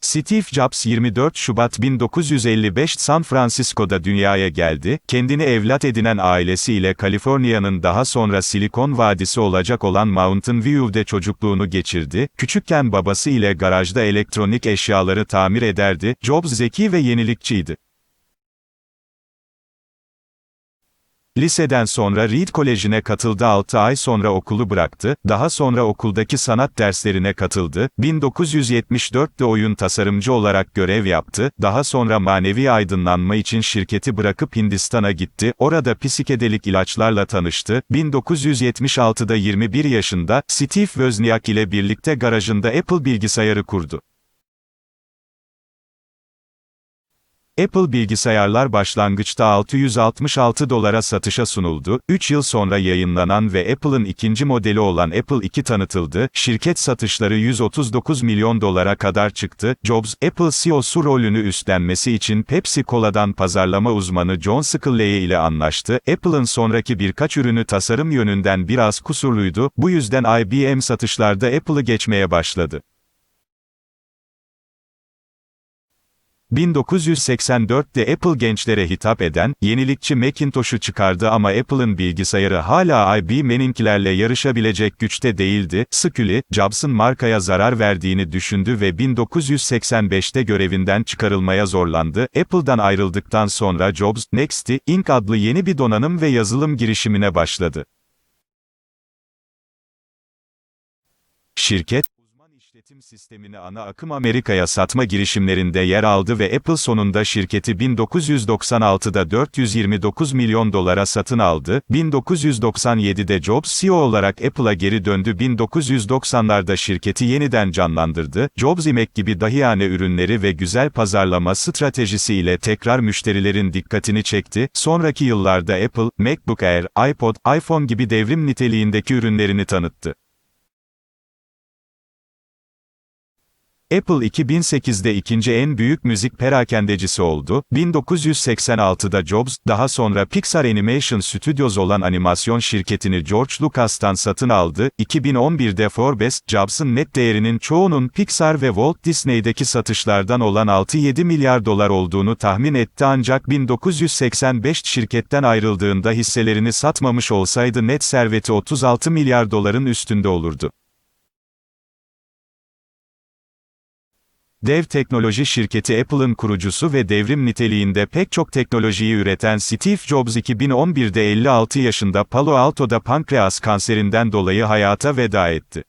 Steve Jobs 24 Şubat 1955 San Francisco'da dünyaya geldi, kendini evlat edinen ailesiyle Kaliforniya'nın daha sonra Silikon Vadisi olacak olan Mountain View'de çocukluğunu geçirdi, küçükken babası ile garajda elektronik eşyaları tamir ederdi, Jobs zeki ve yenilikçiydi. Liseden sonra Reed Koleji'ne katıldı 6 ay sonra okulu bıraktı, daha sonra okuldaki sanat derslerine katıldı, 1974'te oyun tasarımcı olarak görev yaptı, daha sonra manevi aydınlanma için şirketi bırakıp Hindistan'a gitti, orada psikedelik ilaçlarla tanıştı, 1976'da 21 yaşında, Steve Wozniak ile birlikte garajında Apple bilgisayarı kurdu. Apple bilgisayarlar başlangıçta 666 dolara satışa sunuldu, 3 yıl sonra yayınlanan ve Apple'ın ikinci modeli olan Apple II tanıtıldı, şirket satışları 139 milyon dolara kadar çıktı, Jobs, Apple CEO'su rolünü üstlenmesi için Pepsi Cola'dan pazarlama uzmanı John Sculley ile anlaştı, Apple'ın sonraki birkaç ürünü tasarım yönünden biraz kusurluydu, bu yüzden IBM satışlarda Apple'ı geçmeye başladı. 1984'te Apple gençlere hitap eden, yenilikçi Macintosh'u çıkardı ama Apple'ın bilgisayarı hala IBM'ninkilerle yarışabilecek güçte değildi. Scully, Jobs'ın markaya zarar verdiğini düşündü ve 1985'te görevinden çıkarılmaya zorlandı. Apple'dan ayrıldıktan sonra Jobs, Nexty, Inc. adlı yeni bir donanım ve yazılım girişimine başladı. Şirket, işletim sistemini ana akım Amerika'ya satma girişimlerinde yer aldı ve Apple sonunda şirketi 1996'da 429 milyon dolara satın aldı. 1997'de Jobs CEO olarak Apple'a geri döndü. 1990'larda şirketi yeniden canlandırdı. Jobs imek gibi dahiyane ürünleri ve güzel pazarlama stratejisi ile tekrar müşterilerin dikkatini çekti. Sonraki yıllarda Apple, MacBook Air, iPod, iPhone gibi devrim niteliğindeki ürünlerini tanıttı. Apple 2008'de ikinci en büyük müzik perakendecisi oldu. 1986'da Jobs, daha sonra Pixar Animation Studios olan animasyon şirketini George Lucas'tan satın aldı. 2011'de Forbes, Jobs'ın net değerinin çoğunun Pixar ve Walt Disney'deki satışlardan olan 6-7 milyar dolar olduğunu tahmin etti ancak 1985 şirketten ayrıldığında hisselerini satmamış olsaydı net serveti 36 milyar doların üstünde olurdu. Dev teknoloji şirketi Apple'ın kurucusu ve devrim niteliğinde pek çok teknolojiyi üreten Steve Jobs 2011'de 56 yaşında Palo Alto'da pankreas kanserinden dolayı hayata veda etti.